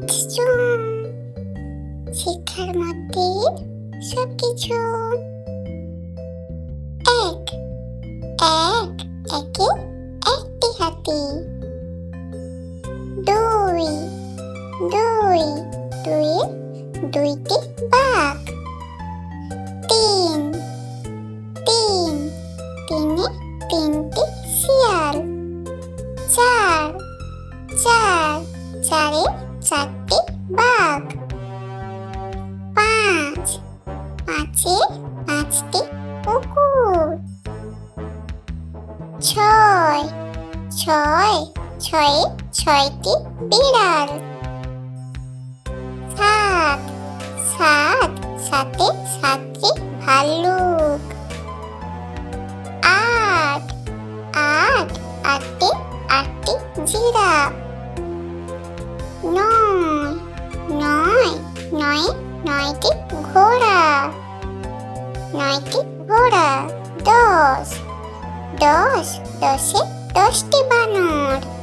দেখছ শিক্ষার মধ্যে সবকিছু এক এক, একে একটি হাতি। দুই দুই দুই, দুইটি বাঘ। তিন তিন, তিনে তিনটি শিয়াল। চার চার, চারে চারটি বাঘ। পাঁচ। পাঁচে পাঁচটি কুকুর। ছয়। ছয় ছয়ে ছয়টি বিড়াল। সাত। সাত সাতে নয় নয় নয়টি ঘোড়া। নয়টি ঘোড়া দশ। দশ দশে দশটি বানর।